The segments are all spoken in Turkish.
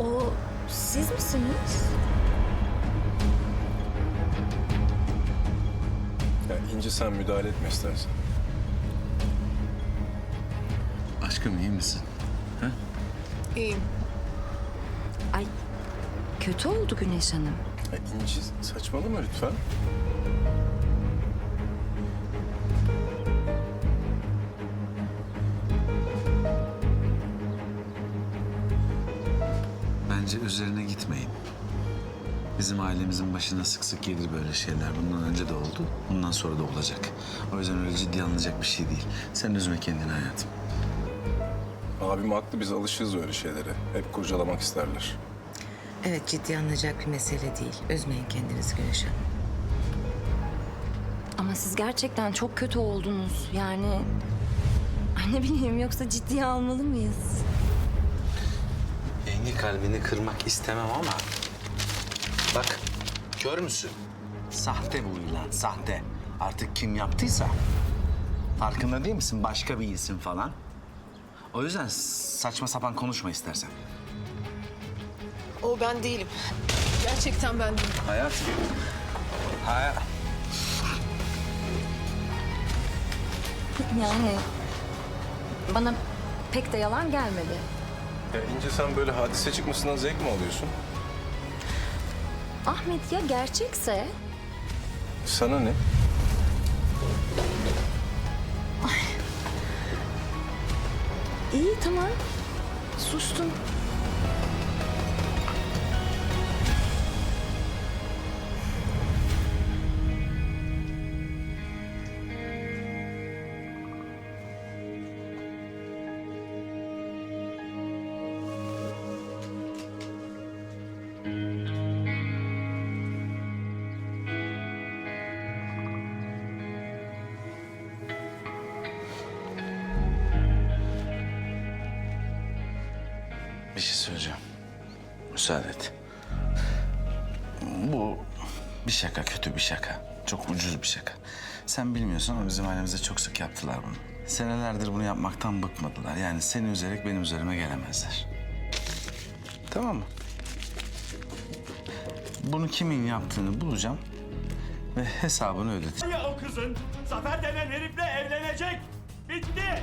O siz misiniz? Ya İnci sen müdahale etme istersen. Aşkım iyi misin? İyiyim. Ay kötü oldu Güneş Hanım. Ya İnci saçmalama lütfen. Bence üzerine gitmeyin. Bizim ailemizin başına sık sık gelir böyle şeyler. Bundan önce de oldu, bundan sonra da olacak. O yüzden öyle ciddi alınacak bir şey değil. Sen üzme kendini hayatım. Abim haklı biz alışığız öyle şeylere. Hep kurcalamak isterler. Evet ciddi alınacak bir mesele değil. Üzmeyin kendinizi Güneş Hanım. Ama siz gerçekten çok kötü oldunuz. Yani ay ne bileyim yoksa ciddiye almalı mıyız? Kalbini kırmak istemem ama... Bak, kör müsün? Sahte bu ilan, sahte. Artık kim yaptıysa... Farkında değil misin? Başka bir isim falan. O yüzden saçma sapan konuşma istersen. O ben değilim. Gerçekten ben değilim. Hayat. Hayat. Yani bana pek de yalan gelmedi. Ya İnci sen böyle hadise çıkmasından zevk mi alıyorsun? Ahmet ya gerçekse Sana ne? iyi tamam sustum. Bir şey söyleyeceğim. Müsaade et. Bu bir şaka, kötü bir şaka. Çok ucuz bir şaka. Sen bilmiyorsun ama bizim ailemizde çok sık yaptılar bunu. Senelerdir bunu yapmaktan bıkmadılar. Yani seni üzerek benim üzerime gelemezler. Tamam mı? Bunu kimin yaptığını bulacağım ve hesabını ödeteceğim. Ya o kızın Zafer denen herifle evlenecek. Bitti.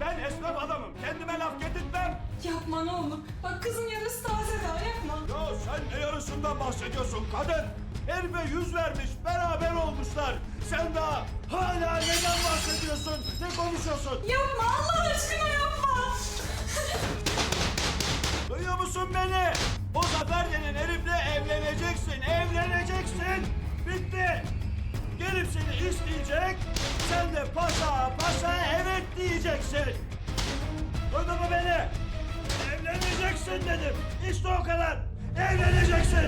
Ben esnaf adamım. Kendime laf getirtmem. Yapma ne olur. Bak kızın yarısı taze daha yapma. Ya sen ne yarısından bahsediyorsun kadın? Herife yüz vermiş, beraber olmuşlar. Sen daha hala neden bahsediyorsun? Ne konuşuyorsun? Yapma Allah aşkına yapma. Duyuyor musun beni? O Zafer denen herifle evleneceksin, evleneceksin. Bitti. Gelip seni isteyecek, sen de paşa paşa evet diyeceksin. Duydun mu beni? Evleneceksin dedim. İşte o kadar. Evleneceksin.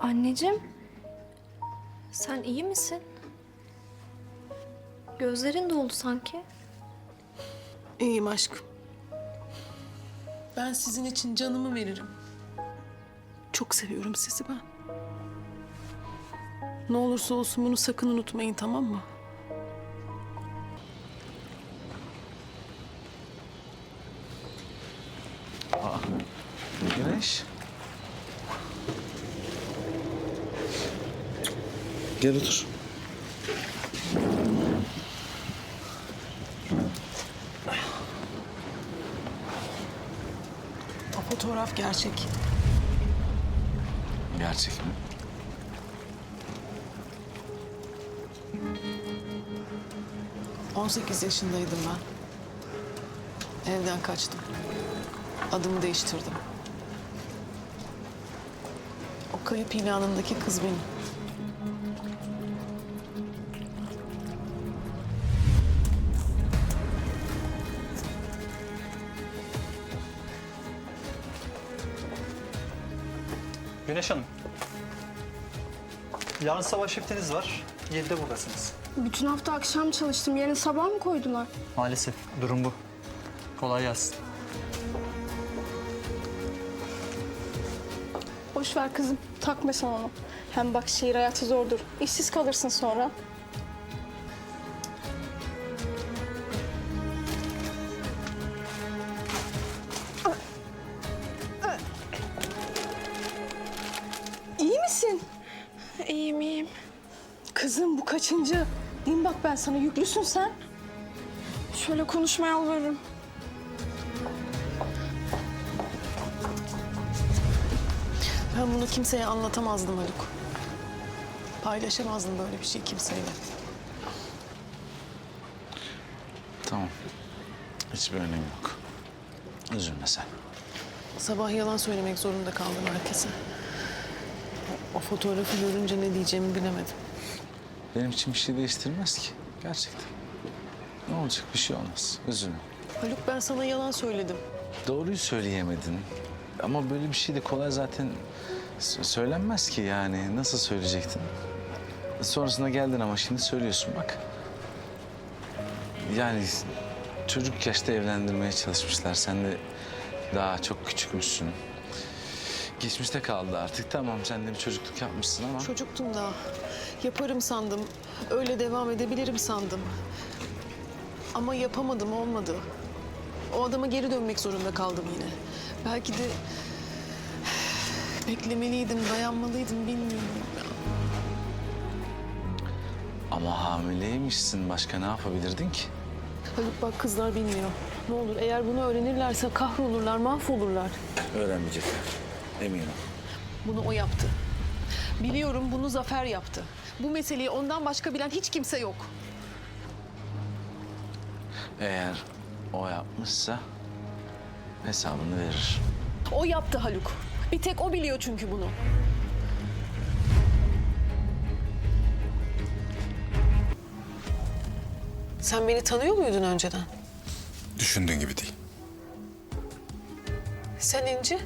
Anneciğim, sen iyi misin? Gözlerin doldu sanki. İyiyim aşkım. Ben sizin için canımı veririm. Çok seviyorum sizi ben. Ne olursa olsun bunu sakın unutmayın tamam mı? Gel otur. O fotoğraf gerçek. Gerçek mi? ...18 yaşındaydım ben. Evden kaçtım. Adımı değiştirdim. O kayıp ilanındaki kız benim. Yarın sabah shiftiniz var. 7'de buradasınız. Bütün hafta akşam çalıştım. Yarın sabah mı koydular? Maalesef durum bu. Kolay gelsin. Boş ver kızım. Takma sen onu. Hem bak şehir hayatı zordur. İşsiz kalırsın sonra. Diyeyim bak ben sana yüklüsün sen. Şöyle konuşmaya yalvarırım. Ben bunu kimseye anlatamazdım Haluk. Paylaşamazdım böyle bir şey kimseyle. Tamam. Hiçbir önemi yok. Üzülme sen. Sabah yalan söylemek zorunda kaldım herkese. O, o fotoğrafı görünce ne diyeceğimi bilemedim. Benim için bir şey değiştirmez ki. Gerçekten. Ne olacak bir şey olmaz. Üzülme. Haluk ben sana yalan söyledim. Doğruyu söyleyemedin. Ama böyle bir şey de kolay zaten söylenmez ki yani. Nasıl söyleyecektin? Sonrasında geldin ama şimdi söylüyorsun bak. Yani çocuk yaşta evlendirmeye çalışmışlar. Sen de daha çok küçükmüşsün. Geçmişte kaldı artık. Tamam sen de bir çocukluk yapmışsın ama... Çocuktum daha. Yaparım sandım. Öyle devam edebilirim sandım. Ama yapamadım, olmadı. O adama geri dönmek zorunda kaldım yine. Belki de beklemeliydim, dayanmalıydım bilmiyorum. Ama hamileymişsin. Başka ne yapabilirdin ki? Haluk bak kızlar bilmiyor. Ne olur eğer bunu öğrenirlerse kahrolurlar, mahvolurlar. Öğrenmeyecekler. Eminim. Bunu o yaptı. Biliyorum bunu Zafer yaptı. Bu meseleyi ondan başka bilen hiç kimse yok. Eğer o yapmışsa hesabını verir. O yaptı Haluk. Bir tek o biliyor çünkü bunu. Sen beni tanıyor muydun önceden? Düşündüğün gibi değil. Sen İnci.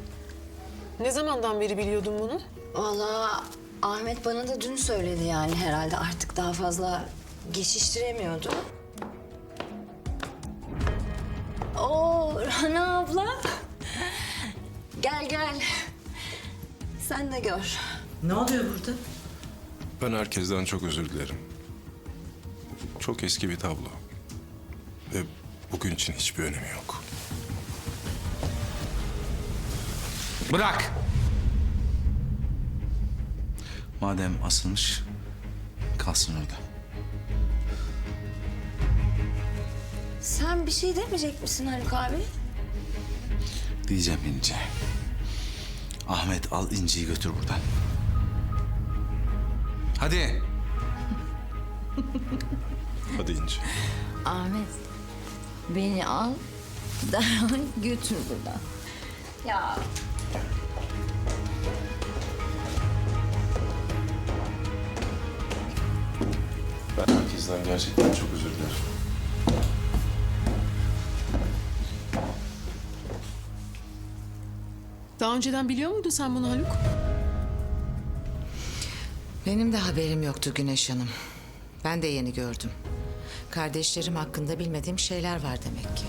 Ne zamandan beri biliyordun bunu? Vallahi Ahmet bana da dün söyledi yani herhalde artık daha fazla geçiştiremiyordu. Oo Rana abla. Gel gel. Sen de gör. Ne oluyor burada? Ben herkesten çok özür dilerim. Çok eski bir tablo. Ve bugün için hiçbir önemi yok. Bırak! Madem asılmış, kalsın orada. Sen bir şey demeyecek misin Haluk abi? Diyeceğim İnci. Ahmet al İnci'yi götür buradan. Hadi. Hadi İnci. Ahmet beni al derhal götür buradan. Ya Ben herkesten gerçekten çok özür dilerim. Daha önceden biliyor muydun sen bunu Haluk? Benim de haberim yoktu Güneş Hanım. Ben de yeni gördüm. Kardeşlerim hakkında bilmediğim şeyler var demek ki.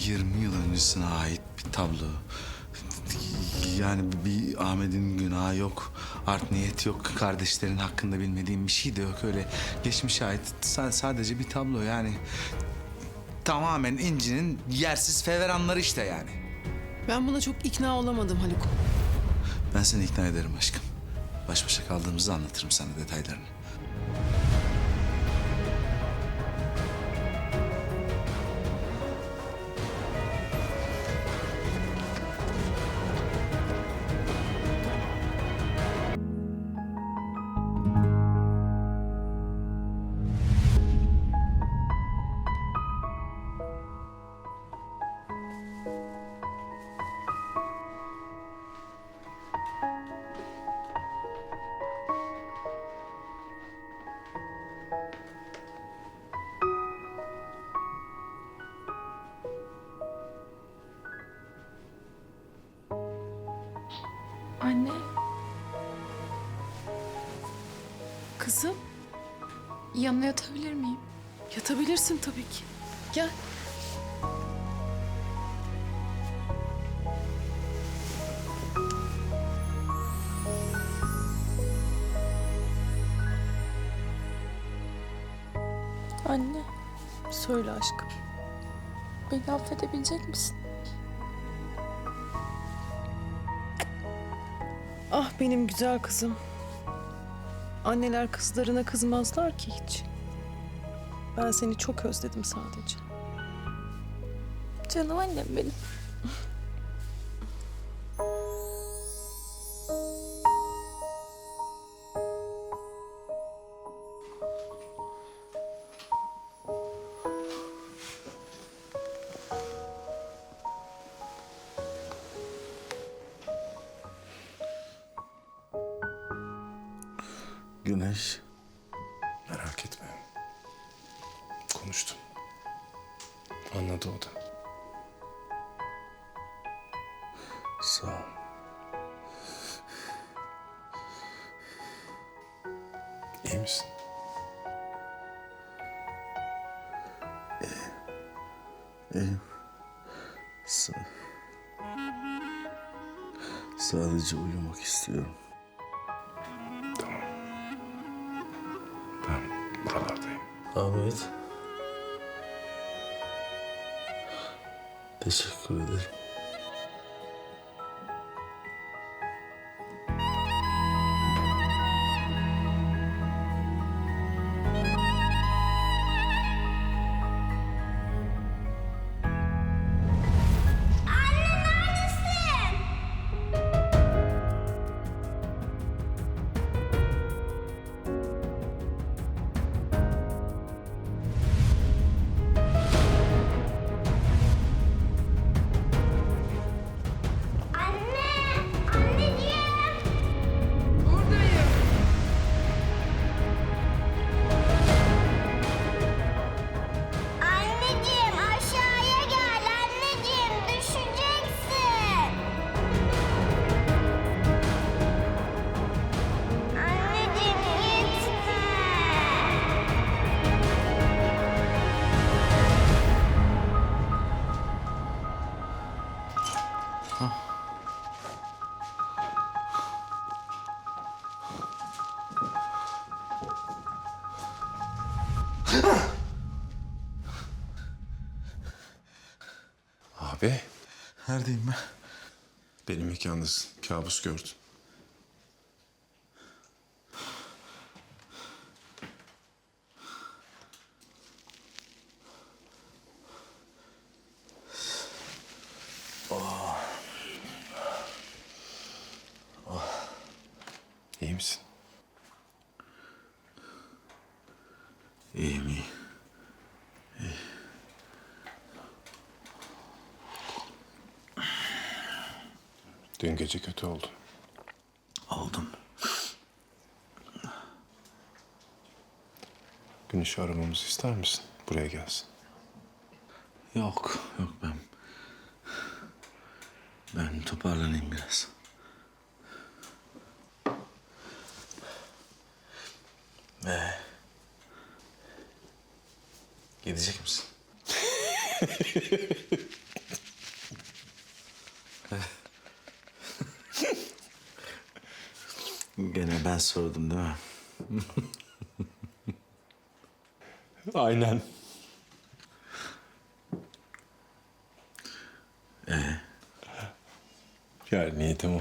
...20 yıl öncesine ait bir tablo. Yani bir Ahmet'in günahı yok. Art niyet yok. Kardeşlerin hakkında bilmediğim bir şey de yok. Öyle geçmişe ait sa- sadece bir tablo yani. Tamamen İnci'nin yersiz feveranları işte yani. Ben buna çok ikna olamadım Haluk. Ben seni ikna ederim aşkım. Baş başa kaldığımızda anlatırım sana detaylarını. Yanına yatabilir miyim? yatabilirsin tabii ki. Gel. Anne, Söyle aşkım. beni affedebilecek misin? Ah benim güzel kızım. Anneler kızlarına kızmazlar ki hiç. Ben seni çok özledim sadece. Canım annem benim. Güneş. Merak etme. Konuştum. Anladı o da. Sağ ol. İyi misin? İyiyim. Sa Sadece uyumak istiyorum. Ahmet. Teşekkür ederim. Neredeyim ben? Benim mekandasın. Kabus gördün. İyi misin? İyiyim iyi. Dün gece kötü oldu. Oldum. Güneş'i aramamızı ister misin? Buraya gelsin. Yok, yok ben... Ben toparlanayım biraz. Ee, gidecek misin? Gene ben sordum değil mi? Aynen. Ee, Yani niyetim o.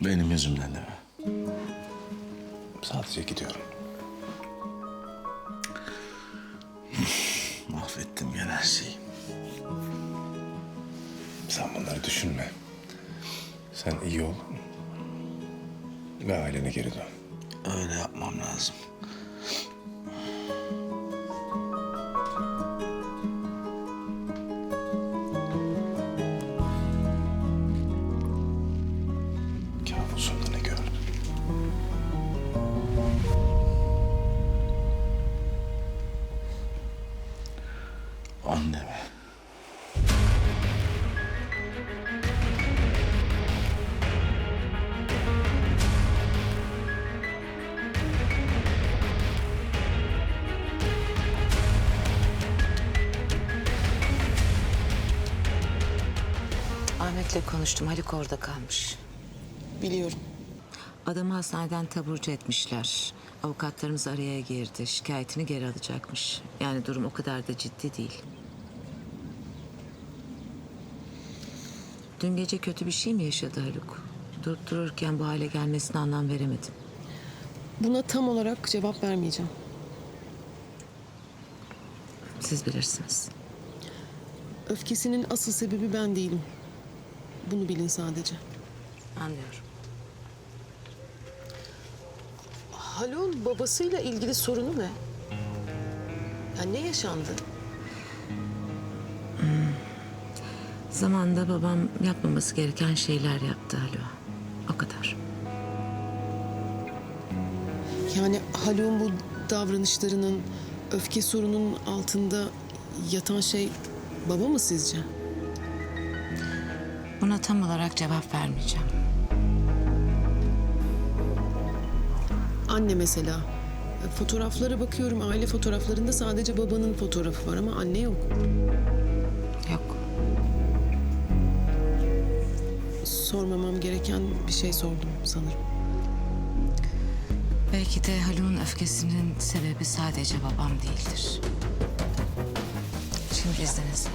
benim yüzümden değil mi? Sadece gidiyorum. Mahvettim gene her şeyi. Sen bunları düşünme. Sen iyi ol. Ve ailene geri dön. Öyle yapmam lazım. Ahmet'le konuştum. Haluk orada kalmış. Biliyorum. Adamı hastaneden taburcu etmişler. Avukatlarımız araya girdi. Şikayetini geri alacakmış. Yani durum o kadar da ciddi değil. Dün gece kötü bir şey mi yaşadı Haluk? Durup dururken bu hale gelmesine anlam veremedim. Buna tam olarak cevap vermeyeceğim. Siz bilirsiniz. Öfkesinin asıl sebebi ben değilim. Bunu bilin sadece. Anlıyorum. Haluk'un babasıyla ilgili sorunu ne? Ya ne yaşandı? Zamanında babam yapmaması gereken şeyler yaptı Haluk'a. O kadar. Yani Haluk'un bu davranışlarının, öfke sorununun altında yatan şey baba mı sizce? Buna tam olarak cevap vermeyeceğim. Anne mesela. Fotoğraflara bakıyorum. Aile fotoğraflarında sadece babanın fotoğrafı var ama anne yok. Yok. Sormamam gereken bir şey sordum sanırım. Belki de Haluk'un öfkesinin sebebi sadece babam değildir. Şimdi izninizle.